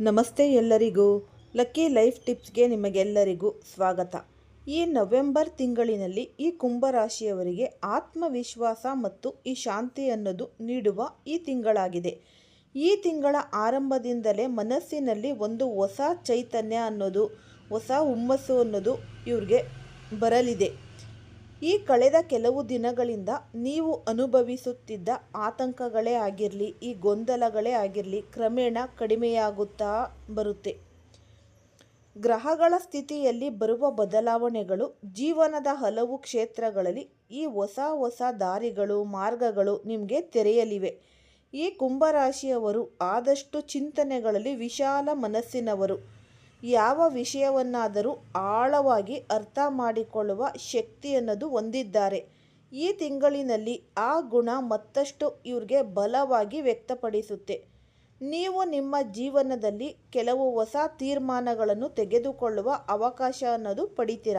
ನಮಸ್ತೆ ಎಲ್ಲರಿಗೂ. Lucky life ಟಿಪ್ಸ್ಗೆ ನಿಮಗೆಲ್ಲರಿಗೂ ಸ್ವಾಗತ. ಈ ನವೆಂಬರ್ ತಿಂಗಳಿನಲ್ಲಿ ಈ ಕುಂಭರಾಶಿಯವರಿಗೆ ಆತ್ಮವಿಶ್ವಾಸ ಮತ್ತು ಈ ಶಾಂತಿ ಅನ್ನೋದು ನೀಡುವ ಈ ತಿಂಗಳಾಗಿದೆ. ಈ ತಿಂಗಳ ಆರಂಭದಿಂದಲೇ ಮನಸ್ಸಿನಲ್ಲಿ ಒಂದು ಹೊಸ ಚೈತನ್ಯ ಅನ್ನೋದು, ಹೊಸ ಹುಮ್ಮಸ್ಸು ಅನ್ನೋದು ಇವ್ರಿಗೆ ಬರಲಿದೆ. ಈ ಕಳೆದ ಕೆಲವು ದಿನಗಳಿಂದ ನೀವು ಅನುಭವಿಸುತ್ತಿದ್ದ ಆತಂಕಗಳೇ ಆಗಿರಲಿ, ಈ ಗೊಂದಲಗಳೇ ಆಗಿರಲಿ ಕ್ರಮೇಣ ಕಡಿಮೆಯಾಗುತ್ತಾ ಬರುತ್ತೆ. ಗ್ರಹಗಳ ಸ್ಥಿತಿಯಲ್ಲಿ ಬರುವ ಬದಲಾವಣೆಗಳು, ಜೀವನದ ಹಲವು ಕ್ಷೇತ್ರಗಳಲ್ಲಿ ಈ ಹೊಸ ಹೊಸ ದಾರಿಗಳು, ಮಾರ್ಗಗಳು ನಿಮಗೆ ತೆರೆಯಲಿವೆ. ಈ ಕುಂಭರಾಶಿಯವರು ಆದಷ್ಟು ಚಿಂತನೆಗಳಲ್ಲಿ ವಿಶಾಲ ಮನಸ್ಸಿನವರು. ಯಾವ ವಿಷಯವನ್ನಾದರೂ ಆಳವಾಗಿ ಅರ್ಥ ಮಾಡಿಕೊಳ್ಳುವ ಶಕ್ತಿ ಅನ್ನೋದು ಹೊಂದಿದ್ದಾರೆ. ಈ ತಿಂಗಳಿನಲ್ಲಿ ಆ ಗುಣ ಮತ್ತಷ್ಟು ಇವ್ರಿಗೆ ಬಲವಾಗಿ ವ್ಯಕ್ತಪಡಿಸುತ್ತೆ. ನೀವು ನಿಮ್ಮ ಜೀವನದಲ್ಲಿ ಕೆಲವು ಹೊಸ ತೀರ್ಮಾನಗಳನ್ನು ತೆಗೆದುಕೊಳ್ಳುವ ಅವಕಾಶ ಅನ್ನೋದು ಪಡಿತೀರ?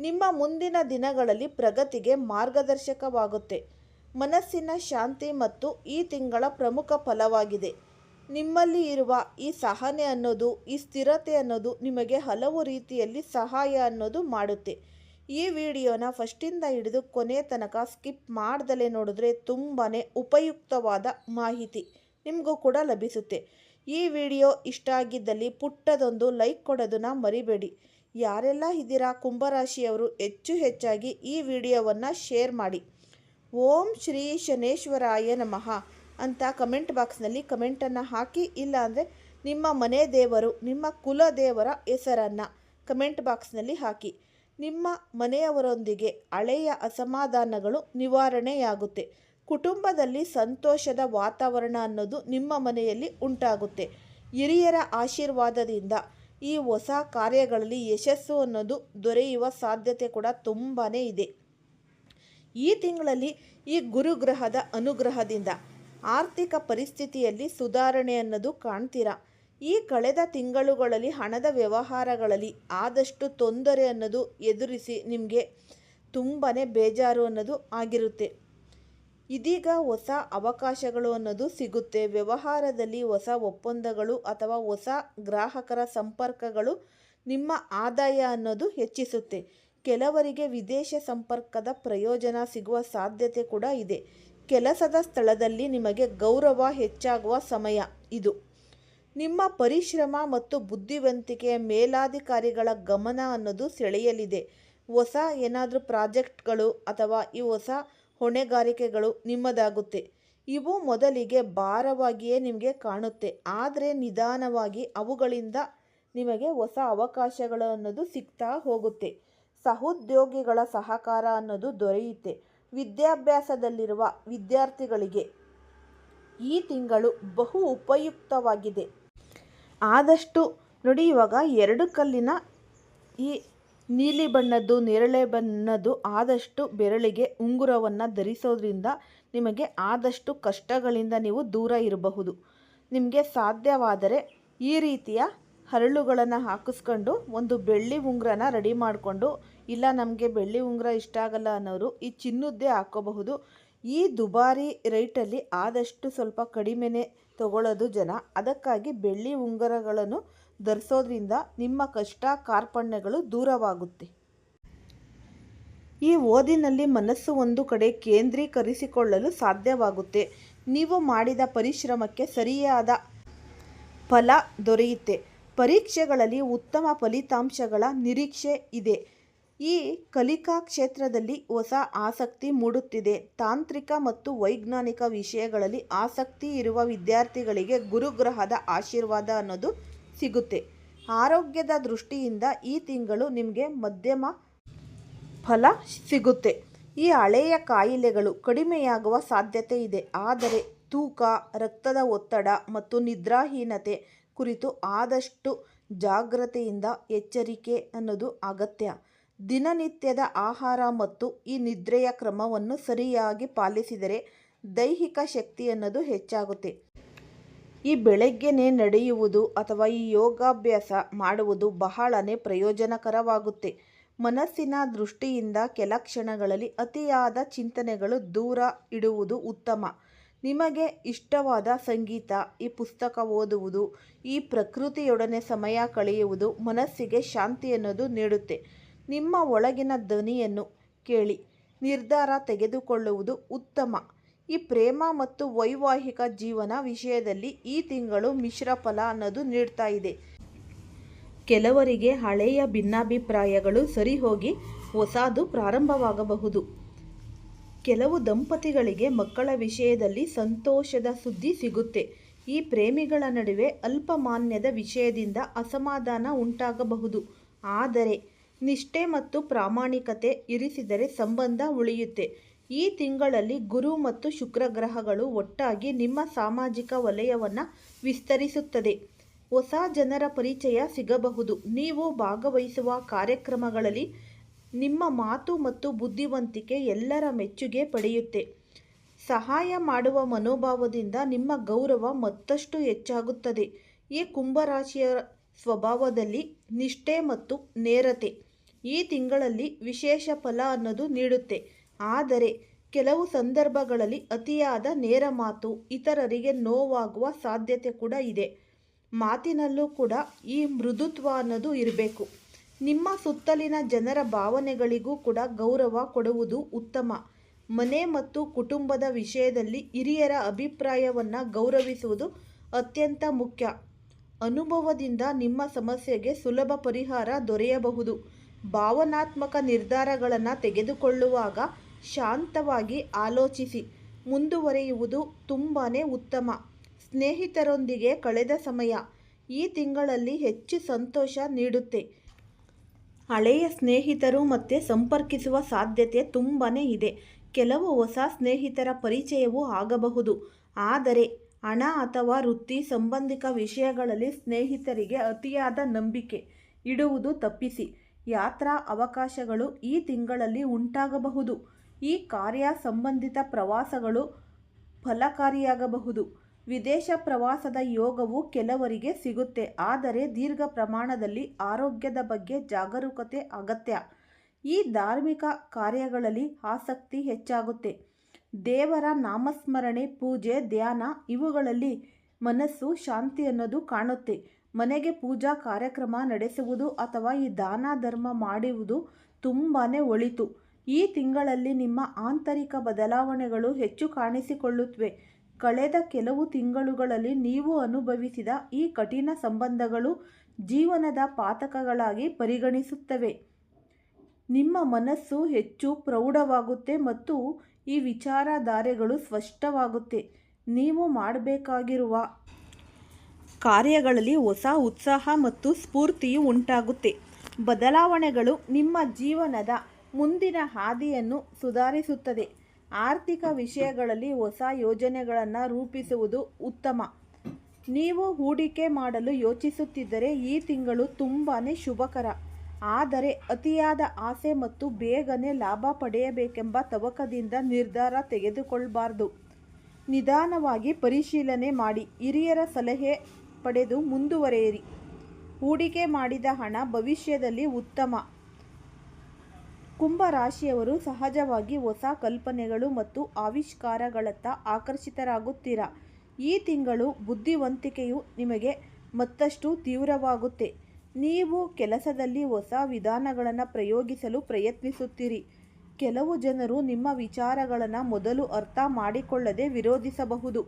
ನಿಮ್ಮ ಮುಂದಿನ ದಿನಗಳಲ್ಲಿ ಪ್ರಗತಿಗೆ ಮಾರ್ಗದರ್ಶಕವಾಗುತ್ತೆ. ಮನಸ್ಸಿನ ಶಾಂತಿ ಮತ್ತು ಈ ತಿಂಗಳ ಪ್ರಮುಖ ಫಲವಾಗಿದೆ. ನಿಮ್ಮಲ್ಲಿ ಇರುವ ಈ ಸಹನೆ ಅನ್ನೋದು, ಈ ಸ್ಥಿರತೆ ಅನ್ನೋದು ನಿಮಗೆ ಹಲವು ರೀತಿಯಲ್ಲಿ ಸಹಾಯ ಅನ್ನೋದು ಮಾಡುತ್ತೆ. ಈ ವಿಡಿಯೋನ ಫಸ್ಟಿಂದ ಹಿಡಿದು ಕೊನೆ ತನಕ ಸ್ಕಿಪ್ ಮಾಡ್ದಲೇ ನೋಡಿದ್ರೆ ತುಂಬಾ ಉಪಯುಕ್ತವಾದ ಮಾಹಿತಿ ನಿಮಗೂ ಕೂಡ ಲಭಿಸುತ್ತೆ. ಈ ವಿಡಿಯೋ ಇಷ್ಟ ಆಗಿದ್ದಲ್ಲಿ ಪುಟ್ಟದೊಂದು ಲೈಕ್ ಕೊಡೋದನ್ನ ಮರಿಬೇಡಿ. ಯಾರೆಲ್ಲ ಇದ್ದೀರಾ ಕುಂಭರಾಶಿಯವರು, ಹೆಚ್ಚು ಹೆಚ್ಚಾಗಿ ಈ ವಿಡಿಯೋವನ್ನು ಶೇರ್ ಮಾಡಿ. ಓಂ ಶ್ರೀ ಶನೇಶ್ವರಾಯ ನಮಃ. ಅಂತ ಕಮೆಂಟ್ ಬಾಕ್ಸ್ನಲ್ಲಿ ಕಮೆಂಟನ್ನು ಹಾಕಿ ಇಲ್ಲಾಂದರೆ ನಿಮ್ಮ ಮನೆ ದೇವರು, ನಿಮ್ಮ ಕುಲ ದೇವರ ಹೆಸರನ್ನು ಕಮೆಂಟ್ ಬಾಕ್ಸ್ನಲ್ಲಿ ಹಾಕಿ. ನಿಮ್ಮ ಮನೆಯವರೊಂದಿಗೆ ಹಳೆಯ ಅಸಮಾಧಾನಗಳು ನಿವಾರಣೆಯಾಗುತ್ತೆ. ಕುಟುಂಬದಲ್ಲಿ ಸಂತೋಷದ ವಾತಾವರಣ ಅನ್ನೋದು ನಿಮ್ಮ ಮನೆಯಲ್ಲಿ ಉಂಟಾಗುತ್ತೆ. ಹಿರಿಯರ ಆಶೀರ್ವಾದದಿಂದ ಈ ಹೊಸ ಕಾರ್ಯಗಳಲ್ಲಿ ಯಶಸ್ಸು ಅನ್ನೋದು ದೊರೆಯುವ ಸಾಧ್ಯತೆ ಕೂಡ ತುಂಬಾ ಇದೆ. ಈ ತಿಂಗಳಲ್ಲಿ ಈ ಗುರುಗ್ರಹದ ಅನುಗ್ರಹದಿಂದ ಆರ್ಥಿಕ ಪರಿಸ್ಥಿತಿಯಲ್ಲಿ ಸುಧಾರಣೆ ಅನ್ನೋದು ಕಾಣ್ತೀರಾ? ಈ ಕಳೆದ ತಿಂಗಳುಗಳಲ್ಲಿ ಹಣದ ವ್ಯವಹಾರಗಳಲ್ಲಿ ಆದಷ್ಟು ತೊಂದರೆ ಅನ್ನೋದು ಎದುರಿಸಿ ನಿಮಗೆ ತುಂಬಾ ಬೇಜಾರು ಅನ್ನೋದು ಆಗಿರುತ್ತೆ. ಇದೀಗ ಹೊಸ ಅವಕಾಶಗಳು ಅನ್ನೋದು ಸಿಗುತ್ತೆ. ವ್ಯವಹಾರದಲ್ಲಿ ಹೊಸ ಒಪ್ಪಂದಗಳು ಅಥವಾ ಹೊಸ ಗ್ರಾಹಕರ ಸಂಪರ್ಕಗಳು ನಿಮ್ಮ ಆದಾಯ ಅನ್ನೋದು ಹೆಚ್ಚಿಸುತ್ತೆ. ಕೆಲವರಿಗೆ ವಿದೇಶ ಸಂಪರ್ಕದ ಪ್ರಯೋಜನ ಸಿಗುವ ಸಾಧ್ಯತೆ ಕೂಡ ಇದೆ. ಕೆಲಸದ ಸ್ಥಳದಲ್ಲಿ ನಿಮಗೆ ಗೌರವ ಹೆಚ್ಚಾಗುವ ಸಮಯ ಇದು. ನಿಮ್ಮ ಪರಿಶ್ರಮ ಮತ್ತು ಬುದ್ಧಿವಂತಿಕೆಯ ಮೇಲಾಧಿಕಾರಿಗಳ ಗಮನ ಅನ್ನೋದು ಸೆಳೆಯಲಿದೆ. ಹೊಸ ಏನಾದರೂ ಪ್ರಾಜೆಕ್ಟ್ಗಳು ಅಥವಾ ಈ ಹೊಸ ಹೊಣೆಗಾರಿಕೆಗಳು ನಿಮ್ಮದಾಗುತ್ತೆ. ಇವು ಮೊದಲಿಗೆ ಭಾರವಾಗಿಯೇ ನಿಮಗೆ ಕಾಣುತ್ತೆ. ಆದರೆ ನಿಧಾನವಾಗಿ ಅವುಗಳಿಂದ ನಿಮಗೆ ಹೊಸ ಅವಕಾಶಗಳು ಅನ್ನೋದು ಸಿಗ್ತಾ ಹೋಗುತ್ತೆ. ಸಹೋದ್ಯೋಗಿಗಳ ಸಹಕಾರ ಅನ್ನೋದು ದೊರೆಯುತ್ತೆ. ವಿದ್ಯಾಭ್ಯಾಸದಲ್ಲಿರುವ ವಿದ್ಯಾರ್ಥಿಗಳಿಗೆ ಈ ತಿಂಗಳು ಬಹು ಉಪಯುಕ್ತವಾಗಿದೆ. ಆದಷ್ಟು ನೋಡಿ, ಇವಾಗ ಎರಡು ಕಲ್ಲಿನ ಈ ನೀಲಿ ಬಣ್ಣದ್ದು, ನೇರಳೆ ಬಣ್ಣದ್ದು ಆದಷ್ಟು ಬೆರಳಿಗೆ ಉಂಗುರವನ್ನು ಧರಿಸೋದ್ರಿಂದ ನಿಮಗೆ ಆದಷ್ಟು ಕಷ್ಟಗಳಿಂದ ನೀವು ದೂರ ಇರಬಹುದು. ನಿಮಗೆ ಸಾಧ್ಯವಾದರೆ ಈ ರೀತಿಯ ಹರಳುಗಳನ್ನು ಹಾಕಿಸ್ಕೊಂಡು ಒಂದು ಬೆಳ್ಳಿ ಉಂಗುರನ ರೆಡಿ ಮಾಡಿಕೊಂಡು, ಇಲ್ಲ ನಮಗೆ ಬೆಳ್ಳಿ ಉಂಗುರ ಇಷ್ಟ ಆಗಲ್ಲ ಅನ್ನೋರು ಈ ಚಿನ್ನದ್ದೇ ಹಾಕೋಬಹುದು. ಈ ದುಬಾರಿ ರೇಟಲ್ಲಿ ಆದಷ್ಟು ಸ್ವಲ್ಪ ಕಡಿಮೆನೆ ತಗೊಳ್ಳೋದು ಜನ. ಅದಕ್ಕಾಗಿ ಬೆಳ್ಳಿ ಉಂಗುರಗಳನ್ನು ಧರಿಸೋದ್ರಿಂದ ನಿಮ್ಮ ಕಷ್ಟ ಕಾರ್ಪಣ್ಯಗಳು ದೂರವಾಗುತ್ತೆ. ಈ ಓದಿನಲ್ಲಿ ಮನಸ್ಸು ಒಂದು ಕಡೆ ಕೇಂದ್ರೀಕರಿಸಿಕೊಳ್ಳಲು ಸಾಧ್ಯವಾಗುತ್ತೆ. ನೀವು ಮಾಡಿದ ಪರಿಶ್ರಮಕ್ಕೆ ಸರಿಯಾದ ಫಲ ದೊರೆಯುತ್ತೆ. ಪರೀಕ್ಷೆಗಳಲ್ಲಿ ಉತ್ತಮ ಫಲಿತಾಂಶಗಳ ನಿರೀಕ್ಷೆ ಇದೆ. ಈ ಕಲಿಕಾ ಕ್ಷೇತ್ರದಲ್ಲಿ ಹೊಸ ಆಸಕ್ತಿ ಮೂಡುತ್ತಿದೆ. ತಾಂತ್ರಿಕ ಮತ್ತು ವೈಜ್ಞಾನಿಕ ವಿಷಯಗಳಲ್ಲಿ ಆಸಕ್ತಿ ಇರುವ ವಿದ್ಯಾರ್ಥಿಗಳಿಗೆ ಗುರುಗ್ರಹದ ಆಶೀರ್ವಾದ ಅನ್ನೋದು ಸಿಗುತ್ತೆ. ಆರೋಗ್ಯದ ದೃಷ್ಟಿಯಿಂದ ಈ ತಿಂಗಳು ನಿಮಗೆ ಮಧ್ಯಮ ಫಲ ಸಿಗುತ್ತೆ. ಈ ಹಳೆಯ ಕಾಯಿಲೆಗಳು ಕಡಿಮೆಯಾಗುವ ಸಾಧ್ಯತೆ ಇದೆ. ಆದರೆ ತೂಕ, ರಕ್ತದ ಒತ್ತಡ ಮತ್ತು ನಿದ್ರಾಹೀನತೆ ಕುರಿತು ಆದಷ್ಟು ಜಾಗ್ರತೆಯಿಂದ ಎಚ್ಚರಿಕೆ ಅನ್ನೋದು ಅಗತ್ಯ. ದಿನನಿತ್ಯದ ಆಹಾರ ಮತ್ತು ಈ ನಿದ್ರೆಯ ಕ್ರಮವನ್ನು ಸರಿಯಾಗಿ ಪಾಲಿಸಿದರೆ ದೈಹಿಕ ಶಕ್ತಿ ಅನ್ನೋದು ಹೆಚ್ಚಾಗುತ್ತೆ. ಈ ಬೆಳಗ್ಗೆನೇ ನಡೆಯುವುದು ಅಥವಾ ಈ ಯೋಗಾಭ್ಯಾಸ ಮಾಡುವುದು ಬಹಳನೇ ಪ್ರಯೋಜನಕರವಾಗುತ್ತೆ. ಮನಸ್ಸಿನ ದೃಷ್ಟಿಯಿಂದ ಕೆಲ ಕ್ಷಣಗಳಲ್ಲಿ ಅತಿಯಾದ ಚಿಂತನೆಗಳು ದೂರ ಇಡುವುದು ಉತ್ತಮ. ನಿಮಗೆ ಇಷ್ಟವಾದ ಸಂಗೀತ ಈ ಪುಸ್ತಕ ಓದುವುದು, ಈ ಪ್ರಕೃತಿಯೊಡನೆ ಸಮಯ ಕಳೆಯುವುದು ಮನಸ್ಸಿಗೆ ಶಾಂತಿ ಅನ್ನೋದು ನೀಡುತ್ತೆ. ನಿಮ್ಮ ಒಳಗಿನ ಧ್ವನಿಯನ್ನು ಕೇಳಿ, ನಿರ್ಧಾರ ತೆಗೆದುಕೊಳ್ಳುವುದು ಉತ್ತಮ. ಈ ಪ್ರೇಮ ಮತ್ತು ವೈವಾಹಿಕ ಜೀವನ ವಿಷಯದಲ್ಲಿ ಈ ತಿಂಗಳು ಮಿಶ್ರ ಫಲ ಅನ್ನೋದು ನೀಡ್ತಾ ಇದೆ. ಕೆಲವರಿಗೆ ಹಳೆಯ ಭಿನ್ನಾಭಿಪ್ರಾಯಗಳು ಸರಿಹೋಗಿ ಹೊಸದು ಪ್ರಾರಂಭವಾಗಬಹುದು. ಕೆಲವು ದಂಪತಿಗಳಿಗೆ ಮಕ್ಕಳ ವಿಷಯದಲ್ಲಿ ಸಂತೋಷದ ಸುದ್ದಿ ಸಿಗುತ್ತೆ. ಈ ಪ್ರೇಮಿಗಳ ನಡುವೆ ಅಲ್ಪಮಾನ್ಯದ ವಿಷಯದಿಂದ ಅಸಮಾಧಾನ ಉಂಟಾಗಬಹುದು. ಆದರೆ, ನಿಷ್ಠೆ ಮತ್ತು ಪ್ರಾಮಾಣಿಕತೆ ಇರಿಸಿದರೆ ಸಂಬಂಧ ಉಳಿಯುತ್ತೆ. ಈ ತಿಂಗಳಲ್ಲಿ ಗುರು ಮತ್ತು ಶುಕ್ರ ಗ್ರಹಗಳು ಒಟ್ಟಾಗಿ ನಿಮ್ಮ ಸಾಮಾಜಿಕ ವಲಯವನ್ನು ವಿಸ್ತರಿಸುತ್ತದೆ. ಹೊಸ ಜನರ ಪರಿಚಯ ಸಿಗಬಹುದು. ನೀವು ಭಾಗವಹಿಸುವ ಕಾರ್ಯಕ್ರಮಗಳಲ್ಲಿ ನಿಮ್ಮ ಮಾತು ಮತ್ತು ಬುದ್ಧಿವಂತಿಕೆ ಎಲ್ಲರ ಮೆಚ್ಚುಗೆ ಪಡೆಯುತ್ತೆ. ಸಹಾಯ ಮಾಡುವ ಮನೋಭಾವದಿಂದ ನಿಮ್ಮ ಗೌರವ ಮತ್ತಷ್ಟು ಹೆಚ್ಚಾಗುತ್ತದೆ. ಈ ಕುಂಭರಾಶಿಯ ಸ್ವಭಾವದಲ್ಲಿ ನಿಷ್ಠೆ ಮತ್ತು ನೇರತೆ ಈ ತಿಂಗಳಲ್ಲಿ ವಿಶೇಷ ಫಲ ಅನ್ನೋದು ನೀಡುತ್ತೆ. ಆದರೆ ಕೆಲವು ಸಂದರ್ಭಗಳಲ್ಲಿ ಅತಿಯಾದ ನೇರ ಮಾತು ಇತರರಿಗೆ ನೋವಾಗುವ ಸಾಧ್ಯತೆ ಕೂಡ ಇದೆ. ಮಾತಿನಲ್ಲೂ ಕೂಡ ಈ ಮೃದುತ್ವ ಅನ್ನೋದು ಇರಬೇಕು. ನಿಮ್ಮ ಸುತ್ತಲಿನ ಜನರ ಭಾವನೆಗಳಿಗೂ ಕೂಡ ಗೌರವ ಕೊಡುವುದು ಉತ್ತಮ. ಮನೆ ಮತ್ತು ಕುಟುಂಬದ ವಿಷಯದಲ್ಲಿ ಹಿರಿಯರ ಅಭಿಪ್ರಾಯವನ್ನು ಗೌರವಿಸುವುದು ಅತ್ಯಂತ ಮುಖ್ಯ. ಅನುಭವದಿಂದ ನಿಮ್ಮ ಸಮಸ್ಯೆಗೆ ಸುಲಭ ಪರಿಹಾರ ದೊರೆಯಬಹುದು. ಭಾವನಾತ್ಮಕ ನಿರ್ಧಾರಗಳನ್ನು ತೆಗೆದುಕೊಳ್ಳುವಾಗ ಶಾಂತವಾಗಿ ಆಲೋಚಿಸಿ. ಮುಂದುವರೆಯುವುದು ತುಂಬಾ ಉತ್ತಮ. ಸ್ನೇಹಿತರೊಂದಿಗೆ ಕಳೆದ ಸಮಯ ಈ ತಿಂಗಳಲ್ಲಿ ಹೆಚ್ಚು ಸಂತೋಷ ನೀಡುತ್ತೆ. ಹಳೆಯ ಸ್ನೇಹಿತರು ಮತ್ತೆ ಸಂಪರ್ಕಿಸುವ ಸಾಧ್ಯತೆ ತುಂಬಾ ಇದೆ. ಕೆಲವು ಹೊಸ ಸ್ನೇಹಿತರ ಪರಿಚಯವೂ ಆಗಬಹುದು. ಆದರೆ ಹಣ ಅಥವಾ ವೃತ್ತಿ ಸಂಬಂಧಿಕ ವಿಷಯಗಳಲ್ಲಿ ಸ್ನೇಹಿತರಿಗೆ ಅತಿಯಾದ ನಂಬಿಕೆ ಇಡುವುದು ತಪ್ಪಿಸಿ. ಯಾತ್ರಾ ಅವಕಾಶಗಳು ಈ ತಿಂಗಳಲ್ಲಿ ಉಂಟಾಗಬಹುದು. ಈ ಕಾರ್ಯ ಸಂಬಂಧಿತ ಪ್ರವಾಸಗಳು ಫಲಕಾರಿಯಾಗಬಹುದು. ವಿದೇಶ ಪ್ರವಾಸದ ಯೋಗವು ಕೆಲವರಿಗೆ ಸಿಗುತ್ತೆ. ಆದರೆ ದೀರ್ಘ ಪ್ರಮಾಣದಲ್ಲಿ ಆರೋಗ್ಯದ ಬಗ್ಗೆ ಜಾಗರೂಕತೆ ಅಗತ್ಯ. ಈ ಧಾರ್ಮಿಕ ಕಾರ್ಯಗಳಲ್ಲಿ ಆಸಕ್ತಿ ಹೆಚ್ಚಾಗುತ್ತೆ. ದೇವರ ನಾಮಸ್ಮರಣೆ, ಪೂಜೆ, ಧ್ಯಾನ ಇವುಗಳಲ್ಲಿ ಮನಸ್ಸು ಶಾಂತಿ ಅನ್ನೋದು ಕಾಣುತ್ತೆ. ಮನೆಗೆ ಪೂಜಾ ಕಾರ್ಯಕ್ರಮ ನಡೆಸುವುದು ಅಥವಾ ಈ ದಾನ ಧರ್ಮ ಮಾಡುವುದು ತುಂಬಾ ಒಳಿತು. ಈ ತಿಂಗಳಲ್ಲಿ ನಿಮ್ಮ ಆಂತರಿಕ ಬದಲಾವಣೆಗಳು ಹೆಚ್ಚು ಕಾಣಿಸಿಕೊಳ್ಳುತ್ತವೆ ಕಳೆದ ಕೆಲವು ತಿಂಗಳುಗಳಲ್ಲಿ ನೀವು ಅನುಭವಿಸಿದ ಈ ಕಠಿಣ ಸಂಬಂಧಗಳು ಜೀವನದ ಪಾತಕಗಳಾಗಿ ಪರಿಗಣಿಸುತ್ತವೆ. ನಿಮ್ಮ ಮನಸ್ಸು ಹೆಚ್ಚು ಪ್ರೌಢವಾಗುತ್ತೆ ಮತ್ತು ಈ ವಿಚಾರಧಾರೆಗಳು ಸ್ಪಷ್ಟವಾಗುತ್ತೆ. ನೀವು ಮಾಡಬೇಕಾಗಿರುವ ಕಾರ್ಯಗಳಲ್ಲಿ ಹೊಸ ಉತ್ಸಾಹ ಮತ್ತು ಸ್ಫೂರ್ತಿಯು ಉಂಟಾಗುತ್ತೆ. ಬದಲಾವಣೆಗಳು ನಿಮ್ಮ ಜೀವನದ ಮುಂದಿನ ಹಾದಿಯನ್ನು ಸುಧಾರಿಸುತ್ತದೆ. ಆರ್ಥಿಕ ವಿಷಯಗಳಲ್ಲಿ ಹೊಸ ಯೋಜನೆಗಳನ್ನು ರೂಪಿಸುವುದು ಉತ್ತಮ. ನೀವು ಹೂಡಿಕೆ ಮಾಡಲು ಯೋಚಿಸುತ್ತಿದ್ದರೆ ಈ ತಿಂಗಳು ತುಂಬಾ ಶುಭಕರ. ಆದರೆ ಅತಿಯಾದ ಆಸೆ ಮತ್ತು ಬೇಗನೆ ಲಾಭ ಪಡೆಯಬೇಕೆಂಬ ತವಕದಿಂದ ನಿರ್ಧಾರ ತೆಗೆದುಕೊಳ್ಳಬಾರ್ದು ನಿಧಾನವಾಗಿ ಪರಿಶೀಲನೆ ಮಾಡಿ, ಹಿರಿಯರ ಸಲಹೆ ಪಡೆದು ಮುಂದುವರೆಯಿರಿ. ಹೂಡಿಕೆ ಮಾಡಿದ ಹಣ ಭವಿಷ್ಯದಲ್ಲಿ ಉತ್ತಮ. ಕುಂಭ ರಾಶಿಯವರು ಸಹಜವಾಗಿ ಹೊಸ ಕಲ್ಪನೆಗಳು ಮತ್ತು ಆವಿಷ್ಕಾರಗಳತ್ತ ಆಕರ್ಷಿತರಾಗುತ್ತೀರಾ? ಈ ತಿಂಗಳು ಬುದ್ಧಿವಂತಿಕೆಯು ನಿಮಗೆ ಮತ್ತಷ್ಟು ತೀವ್ರವಾಗುತ್ತೆ. ನೀವು ಕೆಲಸದಲ್ಲಿ ಹೊಸ ವಿಧಾನಗಳನ್ನು ಪ್ರಯೋಗಿಸಲು ಪ್ರಯತ್ನಿಸುತ್ತೀರಿ. ಕೆಲವು ಜನರು ನಿಮ್ಮ ವಿಚಾರಗಳನ್ನು ಮೊದಲು ಅರ್ಥ ಮಾಡಿಕೊಳ್ಳದೆ ವಿರೋಧಿಸಬಹುದು.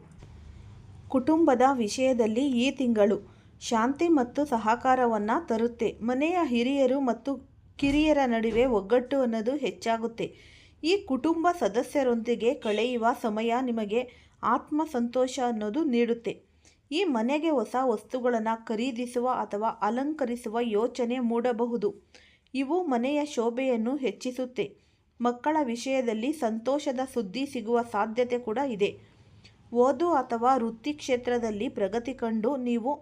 ಕುಟುಂಬದ ವಿಷಯದಲ್ಲಿ ಈ ತಿಂಗಳು ಶಾಂತಿ ಮತ್ತು ಸಹಕಾರವನ್ನು ತರುತ್ತೆ. ಮನೆಯ ಹಿರಿಯರು ಮತ್ತು ಕಿರಿಯರ ನಡುವೆ ಒಗ್ಗಟ್ಟು ಅನ್ನೋದು ಹೆಚ್ಚಾಗುತ್ತೆ. ಈ ಕುಟುಂಬ ಸದಸ್ಯರೊಂದಿಗೆ ಕಳೆಯುವ ಸಮಯ ನಿಮಗೆ ಆತ್ಮ ಸಂತೋಷ ಅನ್ನೋದು ನೀಡುತ್ತೆ. ಈ ಮನೆಗೆ ಹೊಸ ವಸ್ತುಗಳನ್ನು ಖರೀದಿಸುವ ಅಥವಾ ಅಲಂಕರಿಸುವ ಯೋಚನೆ ಮೂಡಬಹುದು. ಇವು ಮನೆಯ ಶೋಭೆಯನ್ನು ಹೆಚ್ಚಿಸುತ್ತೆ. ಮಕ್ಕಳ ವಿಷಯದಲ್ಲಿ ಸಂತೋಷದ ಸುದ್ದಿ ಸಿಗುವ ಸಾಧ್ಯತೆ ಕೂಡ ಇದೆ. ಓದು ಅಥವಾ ವೃತ್ತಿ ಕ್ಷೇತ್ರದಲ್ಲಿ ಪ್ರಗತಿ ಕಂಡು ನೀವು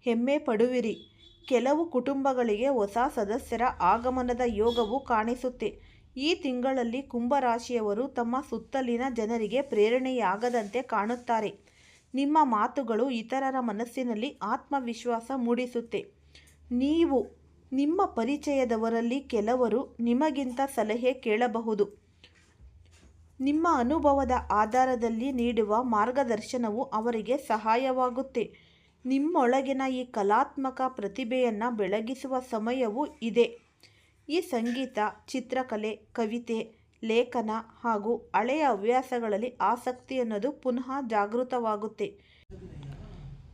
ಹೆಮ್ಮೆ ಪಡುವಿರಿ. ಕೆಲವು ಕುಟುಂಬಗಳಿಗೆ ಹೊಸ ಸದಸ್ಯರ ಆಗಮನದ ಯೋಗವು ಕಾಣಿಸುತ್ತೆ. ಈ ತಿಂಗಳಲ್ಲಿ ಕುಂಭರಾಶಿಯವರು ತಮ್ಮ ಸುತ್ತಲಿನ ಜನರಿಗೆ ಪ್ರೇರಣೆಯಾಗದಂತೆ ಕಾಣುತ್ತಾರೆ. ನಿಮ್ಮ ಮಾತುಗಳು ಇತರರ ಮನಸ್ಸಿನಲ್ಲಿ ಆತ್ಮವಿಶ್ವಾಸ ಮೂಡಿಸುತ್ತೆ. ನೀವು ನಿಮ್ಮ ಪರಿಚಯದವರಲ್ಲಿ ಕೆಲವರು ನಿಮಗಿಂತ ಸಲಹೆ ಕೇಳಬಹುದು. ನಿಮ್ಮ ಅನುಭವದ ಆಧಾರದಲ್ಲಿ ನೀಡುವ ಮಾರ್ಗದರ್ಶನವು ಅವರಿಗೆ ಸಹಾಯವಾಗುತ್ತೆ. ನಿಮ್ಮೊಳಗಿನ ಈ ಕಲಾತ್ಮಕ ಪ್ರತಿಭೆಯನ್ನು ಬೆಳಗಿಸುವ ಸಮಯವೂ ಇದೆ. ಈ ಸಂಗೀತ, ಚಿತ್ರಕಲೆ, ಕವಿತೆ, ಲೇಖನ ಹಾಗೂ ಹಳೆಯ ಹವ್ಯಾಸಗಳಲ್ಲಿ ಆಸಕ್ತಿ ಅನ್ನೋದು ಪುನಃ ಜಾಗೃತವಾಗುತ್ತೆ.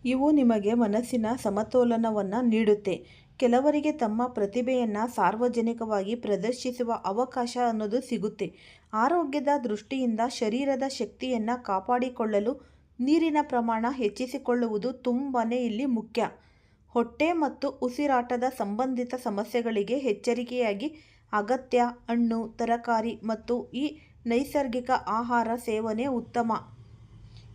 ಇವು ನಿಮಗೆ ಮನಸ್ಸಿನ ಸಮತೋಲನವನ್ನು ನೀಡುತ್ತೆ. ಕೆಲವರಿಗೆ ತಮ್ಮ ಪ್ರತಿಭೆಯನ್ನು ಸಾರ್ವಜನಿಕವಾಗಿ ಪ್ರದರ್ಶಿಸುವ ಅವಕಾಶ ಅನ್ನೋದು ಸಿಗುತ್ತೆ. ಆರೋಗ್ಯದ ದೃಷ್ಟಿಯಿಂದ ಶರೀರದ ಶಕ್ತಿಯನ್ನು ಕಾಪಾಡಿಕೊಳ್ಳಲು ನೀರಿನ ಪ್ರಮಾಣ ಹೆಚ್ಚಿಸಿಕೊಳ್ಳುವುದು ತುಂಬಾ ಇಲ್ಲಿ ಮುಖ್ಯ. ಹೊಟ್ಟೆ ಮತ್ತು ಉಸಿರಾಟದ ಸಂಬಂಧಿತ ಸಮಸ್ಯೆಗಳಿಗೆ ಎಚ್ಚರಿಕೆಯಾಗಿ ಅಗತ್ಯ ಹಣ್ಣು, ತರಕಾರಿ ಮತ್ತು ಈ ನೈಸರ್ಗಿಕ ಆಹಾರ ಸೇವನೆ ಉತ್ತಮ.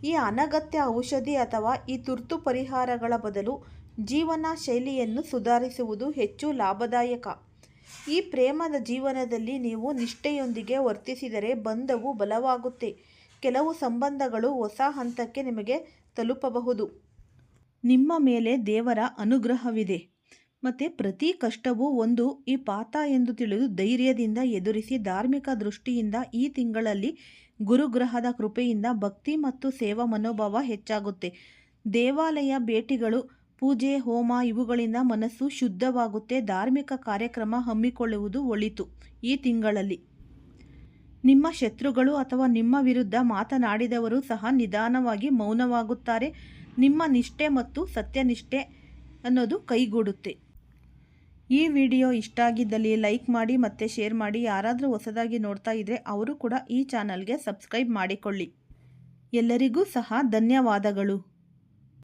ಈ ಅನಗತ್ಯ ಔಷಧಿ ಅಥವಾ ಈ ತುರ್ತು ಪರಿಹಾರಗಳ ಬದಲು ಜೀವನ ಶೈಲಿಯನ್ನು ಸುಧಾರಿಸುವುದು ಹೆಚ್ಚು ಲಾಭದಾಯಕ. ಈ ಪ್ರೇಮದ ಜೀವನದಲ್ಲಿ ನೀವು ನಿಷ್ಠೆಯೊಂದಿಗೆ ವರ್ತಿಸಿದರೆ ಬಂಧವು ಬಲವಾಗುತ್ತೆ. ಕೆಲವು ಸಂಬಂಧಗಳು ಹೊಸ ಹಂತಕ್ಕೆ ನಿಮಗೆ ತಲುಪಬಹುದು. ನಿಮ್ಮ ಮೇಲೆ ದೇವರ ಅನುಗ್ರಹವಿದೆ. ಮತ್ತು ಪ್ರತಿ ಕಷ್ಟವೂ ಒಂದು ಈ ಪಾತ ಎಂದು ತಿಳಿದು ಧೈರ್ಯದಿಂದ ಎದುರಿಸಿ ಧಾರ್ಮಿಕ ದೃಷ್ಟಿಯಿಂದ ಈ ತಿಂಗಳಲ್ಲಿ ಗುರುಗ್ರಹದ ಕೃಪೆಯಿಂದ ಭಕ್ತಿ ಮತ್ತು ಸೇವಾ ಮನೋಭಾವ ಹೆಚ್ಚಾಗುತ್ತೆ. ದೇವಾಲಯ ಭೇಟಿಗಳು, ಪೂಜೆ, ಹೋಮ ಇವುಗಳಿಂದ ಮನಸ್ಸು ಶುದ್ಧವಾಗುತ್ತೆ. ಧಾರ್ಮಿಕ ಕಾರ್ಯಕ್ರಮ ಹಮ್ಮಿಕೊಳ್ಳುವುದು ಒಳಿತು ಈ ತಿಂಗಳಲ್ಲಿ. ನಿಮ್ಮ ಶತ್ರುಗಳು ಅಥವಾ ನಿಮ್ಮ ವಿರುದ್ಧ ಮಾತನಾಡಿದವರು ಸಹ ನಿಧಾನವಾಗಿ ಮೌನವಾಗುತ್ತಾರೆ. ನಿಮ್ಮ ನಿಷ್ಠೆ ಮತ್ತು ಸತ್ಯನಿಷ್ಠೆ ಅನ್ನೋದು ಕೈಗೂಡುತ್ತೆ. ಈ ವಿಡಿಯೋ ಇಷ್ಟ ಆಗಿದ್ದಲ್ಲಿ ಲೈಕ್ ಮಾಡಿ ಮತ್ತು ಶೇರ್ ಮಾಡಿ. ಯಾರಾದರೂ ಹೊಸದಾಗಿ ನೋಡ್ತಾ ಇದ್ದರೆ ಅವರು ಕೂಡ ಈ ಚಾನಲ್ಗೆ ಸಬ್ಸ್ಕ್ರೈಬ್ ಮಾಡಿಕೊಳ್ಳಿ. ಎಲ್ಲರಿಗೂ ಸಹ ಧನ್ಯವಾದಗಳು.